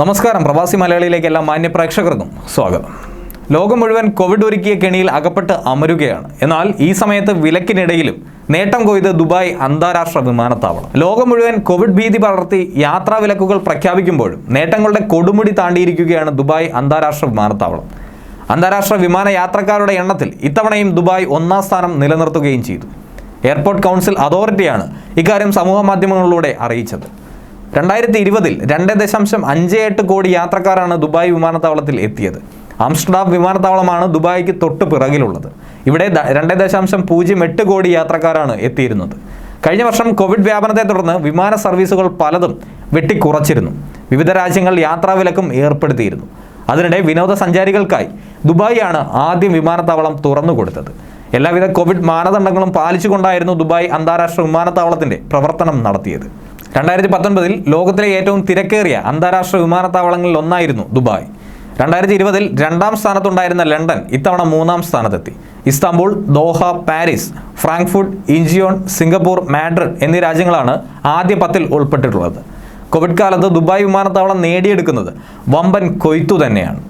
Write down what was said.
നമസ്കാരം. പ്രവാസി മലയാളിയിലേക്ക് എല്ലാ മാന്യ പ്രേക്ഷകർക്കും സ്വാഗതം. ലോകം മുഴുവൻ കോവിഡ് ഒരുക്കിയ കെണിയിൽ അകപ്പെട്ട് അമരുകയാണ്. എന്നാൽ ഈ സമയത്ത് വിലക്കിനിടയിലും നേട്ടം കൊയ്ത് ദുബായ് അന്താരാഷ്ട്ര വിമാനത്താവളം. ലോകം മുഴുവൻ കോവിഡ് ഭീതി പടർത്തി യാത്രാ വിലക്കുകൾ പ്രഖ്യാപിക്കുമ്പോഴും നേട്ടങ്ങളുടെ കൊടുമുടി താണ്ടിയിരിക്കുകയാണ് ദുബായ് അന്താരാഷ്ട്ര വിമാനത്താവളം. അന്താരാഷ്ട്ര വിമാന യാത്രക്കാരുടെ എണ്ണത്തിൽ ഇത്തവണയും ദുബായ് ഒന്നാം സ്ഥാനം നിലനിർത്തുകയും ചെയ്തു. എയർപോർട്ട് കൗൺസിൽ അതോറിറ്റിയാണ് ഇക്കാര്യം സമൂഹ മാധ്യമങ്ങളിലൂടെ അറിയിച്ചത്. രണ്ടായിരത്തി ഇരുപതിൽ രണ്ട് ദശാംശം അഞ്ച് എട്ട് കോടി യാത്രക്കാരാണ് ദുബായ് വിമാനത്താവളത്തിൽ എത്തിയത്. ആംസ്റ്റർഡാം വിമാനത്താവളമാണ് ദുബായിക്ക് തൊട്ട് പിറകിലുള്ളത്. ഇവിടെ രണ്ട് ദശാംശം പൂജ്യം എട്ട് കോടി യാത്രക്കാരാണ് എത്തിയിരുന്നത്. കഴിഞ്ഞ വർഷം കോവിഡ് വ്യാപനത്തെ തുടർന്ന് വിമാന സർവീസുകൾ പലതും വെട്ടിക്കുറച്ചിരുന്നു. വിവിധ രാജ്യങ്ങൾ യാത്രാ വിലക്കും ഏർപ്പെടുത്തിയിരുന്നു. അതിനിടെ വിനോദസഞ്ചാരികൾക്കായി ദുബായിയാണ് ആദ്യം വിമാനത്താവളം തുറന്നു കൊടുത്തത് എല്ലാവിധ കോവിഡ് മാനദണ്ഡങ്ങളും പാലിച്ചുകൊണ്ടായിരുന്നു ദുബായ് അന്താരാഷ്ട്ര വിമാനത്താവളത്തിന്റെ പ്രവർത്തനം നടത്തിയത്. രണ്ടായിരത്തി പത്തൊൻപതിൽ ലോകത്തിലെ ഏറ്റവും തിരക്കേറിയ അന്താരാഷ്ട്ര വിമാനത്താവളങ്ങളിൽ ഒന്നായിരുന്നു ദുബായ്. രണ്ടായിരത്തി ഇരുപതിൽ രണ്ടാം സ്ഥാനത്തുണ്ടായിരുന്ന ലണ്ടൻ ഇത്തവണ മൂന്നാം സ്ഥാനത്തെത്തി. Istanbul Doha Paris Frankfurt Incheon Singapore Madrid എന്നീ രാജ്യങ്ങളാണ് ആദ്യ പത്തിൽ ഉൾപ്പെട്ടിട്ടുള്ളത്. കോവിഡ് കാലത്ത് ദുബായ് വിമാനത്താവളം നേടിയെടുക്കുന്നത് വമ്പൻ കൊയ്ത്തു തന്നെയാണ്.